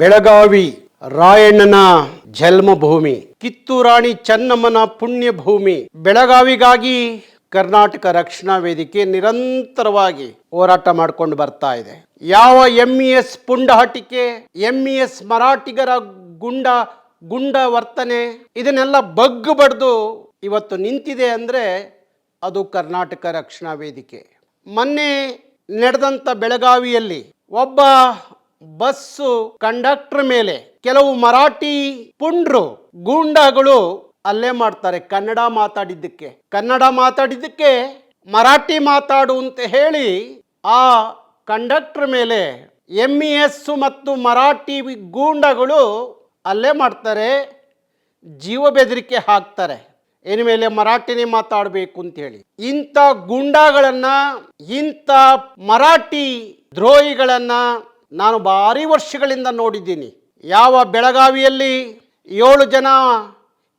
ಬೆಳಗಾವಿ, ರಾಯಣ್ಣನ ಜನ್ಮಭೂಮಿ, ಕಿತ್ತೂರಾಣಿ ಚೆನ್ನಮ್ಮನ ಪುಣ್ಯ ಭೂಮಿ ಬೆಳಗಾವಿಗಾಗಿ ಕರ್ನಾಟಕ ರಕ್ಷಣಾ ವೇದಿಕೆ ನಿರಂತರವಾಗಿ ಹೋರಾಟ ಮಾಡಿಕೊಂಡು ಬರ್ತಾ ಇದೆ. ಯಾವ ಎಂ ಇ ಎಸ್ ಪುಂಡಹಟಿಕೆ ಎಂ ಇ ಎಸ್ ಮರಾಠಿಗರ ಗುಂಡ ಗುಂಡ ವರ್ತನೆ, ಇದನ್ನೆಲ್ಲ ಬಗ್ಗು ಬಡ್ದು ಇವತ್ತು ನಿಂತಿದೆ ಅಂದರೆ ಅದು ಕರ್ನಾಟಕ ರಕ್ಷಣಾ ವೇದಿಕೆ. ಮೊನ್ನೆ ನಡೆದಂಥ ಬೆಳಗಾವಿಯಲ್ಲಿ ಒಬ್ಬ ಬಸ್ಸು ಕಂಡಕ್ಟರ್ ಮೇಲೆ. ಕೆಲವು ಮರಾಠಿ ಪುಂಡ್ರು, ಗೂಂಡಾಗಳು ಅಲ್ಲೇ ಮಾಡ್ತಾರೆ ಕನ್ನಡ ಮಾತಾಡಿದ್ದಕ್ಕೆ. ಕನ್ನಡ ಮಾತಾಡಿದ್ದಕ್ಕೆ ಮರಾಠಿ ಮಾತಾಡು ಅಂತ ಹೇಳಿ ಆ ಕಂಡಕ್ಟರ್ ಮೇಲೆ ಎಂ ಇ ಎಸ್ ಮತ್ತು ಮರಾಠಿ ಗೂಂಡಗಳು ಅಲ್ಲೇ ಮಾಡ್ತಾರೆ, ಜೀವ ಬೆದರಿಕೆ ಹಾಕ್ತಾರೆ. ಇನ್ ಮೇಲೆ ಮರಾಠಿನೇ ಮಾತಾಡಬೇಕು ಅಂತೇಳಿ ಇಂಥ ಗುಂಡಾಗಳನ್ನ, ಇಂಥ ಮರಾಠಿ ದ್ರೋಹಿಗಳನ್ನ ನಾನು ಭಾರಿ ವರ್ಷಗಳಿಂದ ನೋಡಿದ್ದೀನಿ. ಯಾವ ಬೆಳಗಾವಿಯಲ್ಲಿ ಏಳು ಜನ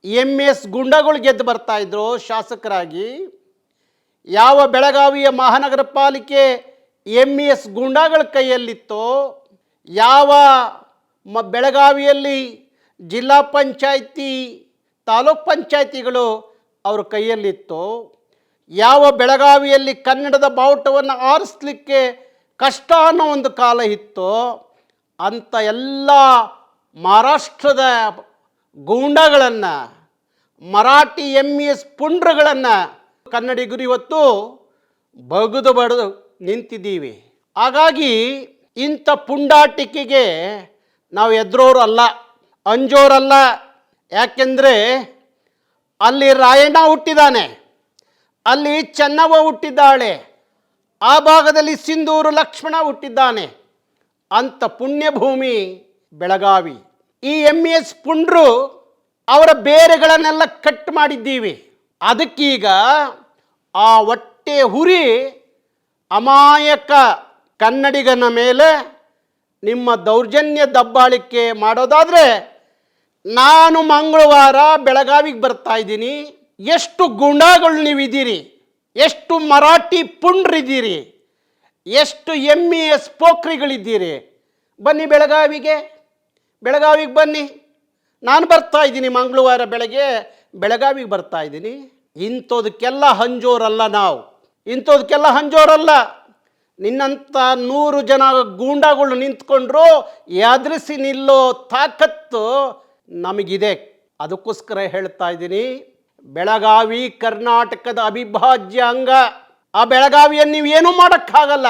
ಎಂ ಎಸ್ ಗುಂಡಗಳು ಗೆದ್ದು ಬರ್ತಾ ಇದ್ರು ಶಾಸಕರಾಗಿ, ಯಾವ ಬೆಳಗಾವಿಯ ಮಹಾನಗರ ಪಾಲಿಕೆ ಎಂ ಎಸ್ ಗುಂಡಾಗಳ ಕೈಯಲ್ಲಿತ್ತೋ, ಯಾವ ಮ ಬೆಳಗಾವಿಯಲ್ಲಿ ಜಿಲ್ಲಾ ಪಂಚಾಯಿತಿ, ತಾಲೂಕ್ ಪಂಚಾಯಿತಿಗಳು ಅವ್ರ ಕೈಯಲ್ಲಿತ್ತೋ, ಯಾವ ಬೆಳಗಾವಿಯಲ್ಲಿ ಕನ್ನಡದ ಬಾವುಟವನ್ನು ಆರಿಸ್ಲಿಕ್ಕೆ ಕಷ್ಟ ಅನ್ನೋ ಒಂದು ಕಾಲ ಇತ್ತು. ಅಂಥ ಎಲ್ಲ ಮಹಾರಾಷ್ಟ್ರದ ಗೂಂಡಗಳನ್ನು, ಮರಾಠಿ ಎಂ ಎಸ್ ಪುಂಡ್ರಗಳನ್ನು ಕನ್ನಡಿಗರು ಇವತ್ತು ಬಗದು ಬಡದು ನಿಂತಿದ್ದೀವಿ. ಹಾಗಾಗಿ ಇಂಥ ಪುಂಡಾಟಿಕೆಗೆ ನಾವು ಎದ್ರೋರು ಅಲ್ಲ, ಅಂಜೋರಲ್ಲ. ಯಾಕೆಂದರೆ ಅಲ್ಲಿ ರಾಯಣ್ಣ ಹುಟ್ಟಿದಾನೆ, ಅಲ್ಲಿ ಚೆನ್ನವ್ವ ಹುಟ್ಟಿದ್ದಾಳೆ. ಆ ಭಾಗದಲ್ಲಿ ಸಿಂಧೂರು ಲಕ್ಷ್ಮಣ ಹುಟ್ಟಿದ್ದಾನೆ. ಅಂಥ ಪುಣ್ಯಭೂಮಿ ಬೆಳಗಾವಿ. ಈ ಎಂ ಎಸ್ ಪುಂಡ್ರು ಅವರ ಬೇರೆಗಳನ್ನೆಲ್ಲ ಕಟ್ ಮಾಡಿದ್ದೀವಿ. ಅದಕ್ಕೀಗ ಆ ಹೊಟ್ಟೆ ಹುರಿ ಅಮಾಯಕ ಕನ್ನಡಿಗನ ಮೇಲೆ ನಿಮ್ಮ ದೌರ್ಜನ್ಯ ದಬ್ಬಾಳಿಕೆ ಮಾಡೋದಾದರೆ ನಾನು ಮಂಗಳವಾರ ಬೆಳಗಾವಿಗೆ ಬರ್ತಾ ಇದ್ದೀನಿ. ಎಷ್ಟು ಗುಂಡಾಗಳು ನೀವಿದ್ದೀರಿ? ಎಷ್ಟು ಮರಾಠಿ ಪುಂಡ್ರಿದ್ದೀರಿ? ಎಷ್ಟು ಎಂ ಇ ಎಸ್ ಪೋಖ್ರಿಗಳಿದ್ದೀರಿ ಬನ್ನಿ ಬೆಳಗಾವಿಗೆ. ಬೆಳಗಾವಿಗೆ ಬನ್ನಿ. ನಾನು ಬರ್ತಾ ಇದ್ದೀನಿ ಮಂಗಳವಾರ ಬೆಳಗ್ಗೆ. ಬೆಳಗಾವಿಗೆ ಬರ್ತಾ ಇದ್ದೀನಿ. ಇಂಥದಕ್ಕೆಲ್ಲ ಹಂಜೋರಲ್ಲ ನಾವು. ಇಂಥದಕ್ಕೆಲ್ಲ ಹಂಜೋರಲ್ಲ. ನಿನ್ನಂಥ ನೂರು ಜನ ಗೂಂಡಾಗಳು ನಿಂತ್ಕೊಂಡ್ರು ಎದುರಿಸಿ ನಿಲ್ಲೋ ತಾಕತ್ತು ನಮಗಿದೆ. ಅದಕ್ಕೋಸ್ಕರ ಹೇಳ್ತಾ ಇದ್ದೀನಿ. ಬೆಳಗಾವಿ ಕರ್ನಾಟಕದ ಅವಿಭಾಜ್ಯ ಅಂಗ. ಆ ಬೆಳಗಾವಿಯನ್ನು ನೀವು ಏನೂ ಮಾಡೋಕ್ಕಾಗಲ್ಲ.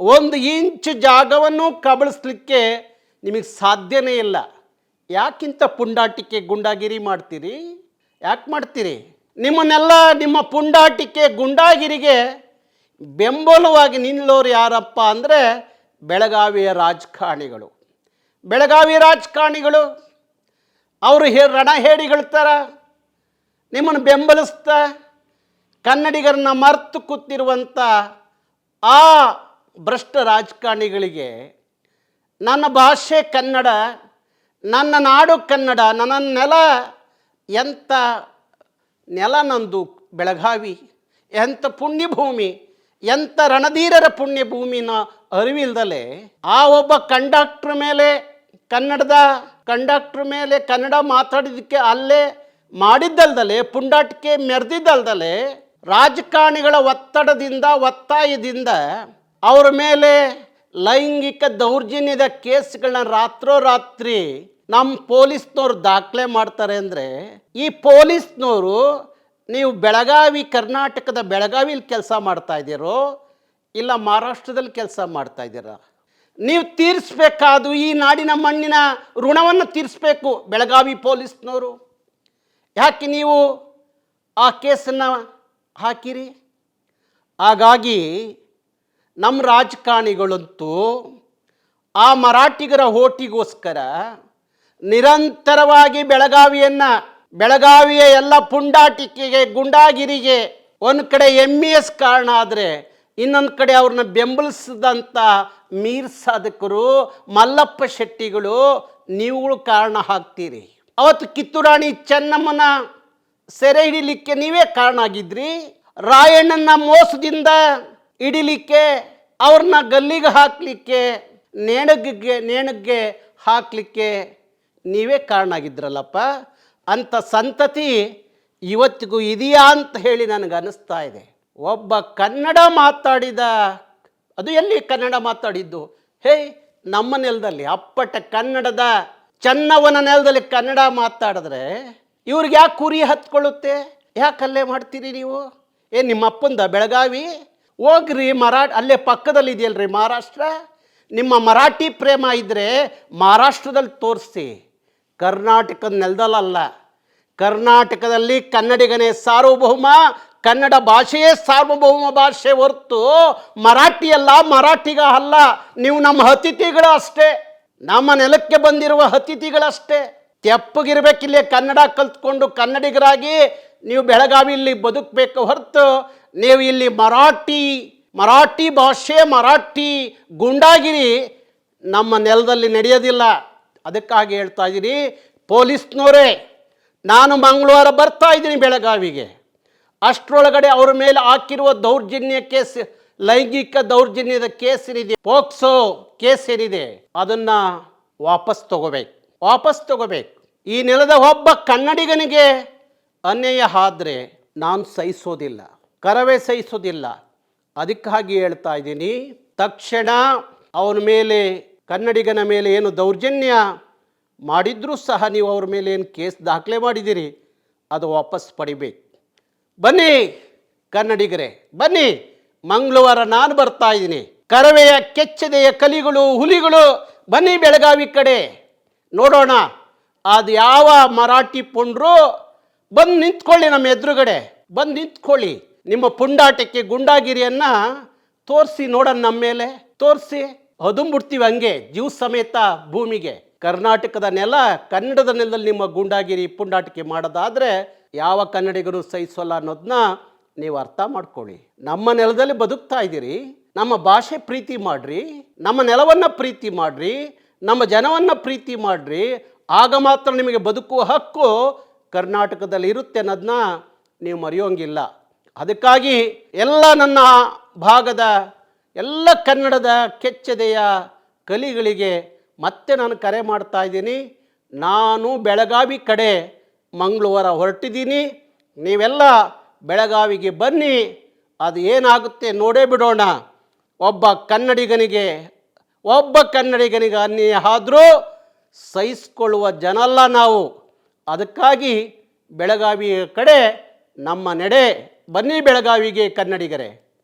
ಒಂದು ಇಂಚು ಜಾಗವನ್ನು ಕಬಳಿಸ್ಲಿಕ್ಕೆ ನಿಮಗೆ ಸಾಧ್ಯನೇ ಇಲ್ಲ. ಯಾಕಿಂತ ಪುಂಡಾಟಿಕೆ ಗುಂಡಾಗಿರಿ ಮಾಡ್ತೀರಿ? ಯಾಕೆ ಮಾಡ್ತೀರಿ? ನಿಮ್ಮನ್ನೆಲ್ಲ ನಿಮ್ಮ ಪುಂಡಾಟಿಕೆ ಗುಂಡಾಗಿರಿಗೆ ಬೆಂಬಲವಾಗಿ ನಿಲ್ಲೋರು ಯಾರಪ್ಪ ಅಂದರೆ ಬೆಳಗಾವಿಯ ರಾಜಕಾರಣಿಗಳು. ಬೆಳಗಾವಿ ರಾಜಕಾರಣಿಗಳು, ಅವರು ಹೇ ರಣ ಹೇಡಿಗಳ ನಿಮ್ಮನ್ನು ಬೆಂಬಲಿಸ್ತಾ, ಕನ್ನಡಿಗರನ್ನ ಮರ್ತು ಕೂತಿರುವಂಥ ಆ ಭ್ರಷ್ಟ ರಾಜಕಾರಣಿಗಳಿಗೆ ನನ್ನ ಭಾಷೆ ಕನ್ನಡ, ನನ್ನ ನಾಡು ಕನ್ನಡ, ನನ್ನ ನೆಲ ಎಂಥ ನೆಲ ನಂದು ಬೆಳಗಾವಿ, ಎಂಥ ಪುಣ್ಯಭೂಮಿ, ಎಂಥ ರಣಧೀರರ ಪುಣ್ಯಭೂಮಿನ ಅರಿವಿಲ್ದಲೆ ಆ ಒಬ್ಬ ಕಂಡಕ್ಟ್ರ್ ಮೇಲೆ ಕನ್ನಡದ ಕಂಡಕ್ಟ್ರ್ ಮೇಲೆ ಕನ್ನಡ ಮಾತಾಡಿದ್ದಕ್ಕೆ ಅಲ್ಲೇ ಮಾಡಿದ್ದಲ್ದಲೆ, ಪುಂಡಾಟಿಕೆ ಮೆರೆದಿದ್ದಲ್ದಲೆ, ರಾಜಕಾರಣಿಗಳ ಒತ್ತಡದಿಂದ, ಒತ್ತಾಯದಿಂದ ಅವರ ಮೇಲೆ ಲೈಂಗಿಕ ದೌರ್ಜನ್ಯದ ಕೇಸ್ಗಳನ್ನ ರಾತ್ರೋರಾತ್ರಿ ನಮ್ಮ ಪೊಲೀಸ್ನವ್ರು ದಾಖಲೆ ಮಾಡ್ತಾರೆ ಅಂದರೆ, ಈ ಪೊಲೀಸ್ನವರು ನೀವು ಬೆಳಗಾವಿ, ಕರ್ನಾಟಕದ ಬೆಳಗಾವಿಲಿ ಕೆಲಸ ಮಾಡ್ತಾ ಇದ್ದೀರೋ, ಇಲ್ಲ ಮಹಾರಾಷ್ಟ್ರದಲ್ಲಿ ಕೆಲಸ ಮಾಡ್ತಾ ಇದ್ದೀರಾ? ನೀವು ತೀರಿಸ್ಬೇಕಾದ್ದು ಈ ನಾಡಿನ ಮಣ್ಣಿನ ಋಣವನ್ನು ತೀರಿಸ್ಬೇಕು ಬೆಳಗಾವಿ ಪೊಲೀಸ್ನವರು ಯಾಕೆ ನೀವು ಆ ಕೇಸನ್ನು ಹಾಕಿರಿ? ಹಾಗಾಗಿ ನಮ್ಮ ರಾಜಕಾರಣಿಗಳಂತೂ ಆ ಮರಾಠಿಗರ ಓಟಿಗೋಸ್ಕರ ನಿರಂತರವಾಗಿ ಬೆಳಗಾವಿಯನ್ನು, ಬೆಳಗಾವಿಯ ಎಲ್ಲ ಪುಂಡಾಟಿಕೆಗೆ, ಗುಂಡಾಗಿರಿಗೆ ಒಂದು ಕಡೆ ಎಂ ಇ ಎಸ್ ಕಾರಣ ಆದರೆ ಇನ್ನೊಂದು ಕಡೆ ಅವ್ರನ್ನ ಬೆಂಬಲಿಸಿದಂಥ ಮೀರ್ ಸಾಧಕರು, ಮಲ್ಲಪ್ಪ ಶೆಟ್ಟಿಗಳು, ನೀವುಗಳು ಕಾರಣ ಹಾಕ್ತೀರಿ ಅವತ್ತು ಕಿತ್ತೂರಾಣಿ ಚೆನ್ನಮ್ಮನ ಸೆರೆ ಹಿಡಿಲಿಕ್ಕೆ ನೀವೇ ಕಾರಣ ಆಗಿದ್ರಿ ರಾಯಣ್ಣನ ಮೋಸದಿಂದ ಹಿಡಿಲಿಕ್ಕೆ, ಅವ್ರನ್ನ ಗಲ್ಲಿಗೆ ಹಾಕಲಿಕ್ಕೆ, ನೇಣಗ್ಗೆ, ನೇಣಿಗೆ ಹಾಕಲಿಕ್ಕೆ ನೀವೇ ಕಾರಣ ಆಗಿದ್ರಲ್ಲಪ್ಪ ಅಂತ ಸಂತತಿ ಇವತ್ತಿಗೂ ಇದೆಯಾ ಅಂತ ಹೇಳಿ ನನಗೆ ಅನ್ನಿಸ್ತಾ ಇದೆ. ಒಬ್ಬ ಕನ್ನಡ ಮಾತಾಡಿದ, ಅದು ಎಲ್ಲಿ ಕನ್ನಡ ಮಾತಾಡಿದ್ದು? ಹೇ ನಮ್ಮ ನೆಲದಲ್ಲಿ ಅಪ್ಪಟ ಕನ್ನಡದ ಚನ್ನವನ ನೆಲದಲ್ಲಿ ಕನ್ನಡ ಮಾತಾಡಿದ್ರೆ ಇವ್ರಿಗೆ ಯಾಕೆ ಕುರಿ ಹತ್ಕೊಳ್ಳುತ್ತೆ? ಯಾಕೆ ಅಲ್ಲೇ ಮಾಡ್ತೀರಿ ನೀವು? ಏ ನಿಮ್ಮ ಅಪ್ಪಂದ ಬೆಳಗಾವಿ? ಹೋಗ್ರಿ ಮರಾಠ, ಅಲ್ಲೇ ಪಕ್ಕದಲ್ಲಿ ಇದೆಯಲ್ರಿ ಮಹಾರಾಷ್ಟ್ರ. ನಿಮ್ಮ ಮರಾಠಿ ಪ್ರೇಮ ಇದ್ದರೆ ಮಹಾರಾಷ್ಟ್ರದಲ್ಲಿ ತೋರಿಸಿ. ಕರ್ನಾಟಕದ ನೆಲದಲ್ಲ ಕರ್ನಾಟಕದಲ್ಲಿ ಕನ್ನಡಿಗನೇ ಸಾರ್ವಭೌಮ, ಕನ್ನಡ ಭಾಷೆಯೇ ಸಾರ್ವಭೌಮ ಭಾಷೆ ಹೊರತು ಮರಾಠಿಯಲ್ಲ, ಮರಾಠಿಗ ಅಲ್ಲ. ನೀವು ನಮ್ಮ ಅತಿಥಿಗಳು ಅಷ್ಟೇ ನಮ್ಮ ನೆಲಕ್ಕೆ ಬಂದಿರುವ ಅತಿಥಿಗಳಷ್ಟೇ. ತೆಪ್ಪಗಿರ್ಬೇಕಿಲ್ಲಿ ಕನ್ನಡ ಕಲ್ತ್ಕೊಂಡು ಕನ್ನಡಿಗರಾಗಿ ನೀವು ಬೆಳಗಾವಿಯಲ್ಲಿ ಬದುಕಬೇಕು ಹೊರತು ನೀವು ಇಲ್ಲಿ ಮರಾಠಿ ಮರಾಠಿ ಭಾಷೆ, ಮರಾಠಿ ಗುಂಡಾಗಿರಿ. ನಮ್ಮ ನೆಲದಲ್ಲಿ ನಡೆಯೋದಿಲ್ಲ. ಅದಕ್ಕಾಗಿ ಹೇಳ್ತಾ ಇದ್ದೀನಿ ಪೊಲೀಸ್ನವರೇ ನಾನು ಮಂಗಳವಾರ ಬರ್ತಾ ಇದ್ದೀನಿ ಬೆಳಗಾವಿಗೆ. ಅಷ್ಟರೊಳಗಡೆ ಅವ್ರ ಮೇಲೆ ಹಾಕಿರುವ ದೌರ್ಜನ್ಯ ಕೇಸ್ ಲೈಂಗಿಕ ದೌರ್ಜನ್ಯದ ಕೇಸ್ ಏನಿದೆ ಪೋಕ್ಸೋ ಕೇಸ್ ಏನಿದೆ ಅದನ್ನ ವಾಪಸ್ ತಗೋಬೇಕು. ವಾಪಸ್ ತಗೋಬೇಕು. ಈ ನೆಲದ ಒಬ್ಬ ಕನ್ನಡಿಗನಿಗೆ ಅನ್ಯಾಯ ಆದ್ರೆ ನಾನು ಸಹಿಸೋದಿಲ್ಲ. ಕರವೇ ಸಹಿಸೋದಿಲ್ಲ. ಅದಕ್ಕಾಗಿ ಹೇಳ್ತಾ ಇದ್ದೀನಿ, ತಕ್ಷಣ ಅವನ ಮೇಲೆ, ಕನ್ನಡಿಗನ ಮೇಲೆ ಏನು ದೌರ್ಜನ್ಯ ಮಾಡಿದ್ರೂ ಸಹ ನೀವು ಅವ್ರ ಮೇಲೆ ಏನು ಕೇಸ್ ದಾಖಲೆ ಮಾಡಿದ್ದೀರಿ, ಅದು ವಾಪಸ್ ಪಡಿಬೇಕು. ಬನ್ನಿ ಕನ್ನಡಿಗರೇ, ಬನ್ನಿ. ಮಂಗಳವಾರ ನಾನು ಬರ್ತಾ ಇದ್ದೀನಿ. ಕರವೆಯ ಕೆಚ್ಚದೆಯ ಕಲಿಗಳು, ಹುಲಿಗಳು, ಬನ್ನಿ ಬೆಳಗಾವಿ ಕಡೆ. ನೋಡೋಣ. ಅದು ಯಾವ ಮರಾಠಿ ಪುಂಡ್ರು? ಬಂದು ನಿಂತ್ಕೊಳ್ಳಿ ನಮ್ಮ ಎದುರುಗಡೆ. ಬಂದು ನಿಂತ್ಕೊಳ್ಳಿ. ನಿಮ್ಮ ಪುಂಡಾಟಕ್ಕೆ ಗುಂಡಾಗಿರಿಯನ್ನ ತೋರಿಸಿ ನೋಡೋಣ ನಮ್ಮ ಮೇಲೆ. ತೋರಿಸಿ. ಅದುಂಬಿಡ್ತೀವಿ ಹಂಗೆ, ಜೀವ ಸಮೇತ ಭೂಮಿಗೆ. ಕರ್ನಾಟಕದ ನೆಲ, ಕನ್ನಡದ ನೆಲದಲ್ಲಿ ನಿಮ್ಮ ಗುಂಡಾಗಿರಿ ಪುಂಡಾಟಿಕೆ ಮಾಡೋದಾದ್ರೆ ಯಾವ ಕನ್ನಡಿಗರು ಸಹಿಸೋಲ್ಲ ಅನ್ನೋದನ್ನ ನೀವು ಅರ್ಥ ಮಾಡ್ಕೊಳ್ಳಿ. ನಮ್ಮ ನೆಲದಲ್ಲಿ ಬದುಕ್ತಾ ಇದ್ದೀರಿ. ನಮ್ಮ ಭಾಷೆ ಪ್ರೀತಿ ಮಾಡ್ರಿ. ನಮ್ಮ ನೆಲವನ್ನು ಪ್ರೀತಿ ಮಾಡ್ರಿ. ನಮ್ಮ ಜನವನ್ನು ಪ್ರೀತಿ ಮಾಡ್ರಿ. ಆಗ ಮಾತ್ರ ನಿಮಗೆ ಬದುಕುವ ಹಕ್ಕು ಕರ್ನಾಟಕದಲ್ಲಿ ಇರುತ್ತೆ ಅನ್ನೋದನ್ನ ನೀವು ಮರೆಯೋಂಗಿಲ್ಲ. ಅದಕ್ಕಾಗಿ ಎಲ್ಲ ನನ್ನ ಭಾಗದ, ಎಲ್ಲ ಕನ್ನಡದ ಕೆಚ್ಚದೆಯ ಕಲಿಗಳಿಗೆ ಮತ್ತೆ ನಾನು ಕರೆ ಮಾಡ್ತಾ ಇದ್ದೀನಿ. ನಾನು ಬೆಳಗಾವಿ ಕಡೆ ಮಂಗಳವಾರ ಹೊರಟಿದ್ದೀನಿ. ನೀವೆಲ್ಲ ಬೆಳಗಾವಿಗೆ ಬನ್ನಿ. ಅದು ಏನಾಗುತ್ತೆ ನೋಡೇ ಬಿಡೋಣ. ಒಬ್ಬ ಕನ್ನಡಿಗನಿಗೆ ಒಬ್ಬ ಕನ್ನಡಿಗನಿಗೆ ಅನ್ಯಾಯ ಆದರೂ ಸಹಿಸ್ಕೊಳ್ಳುವ ಜನಲ್ಲ ನಾವು. ಅದಕ್ಕಾಗಿ ಬೆಳಗಾವಿಯ ಕಡೆ ನಮ್ಮ ನಡೆ. ಬನ್ನಿ ಬೆಳಗಾವಿಗೆ ಕನ್ನಡಿಗರೇ.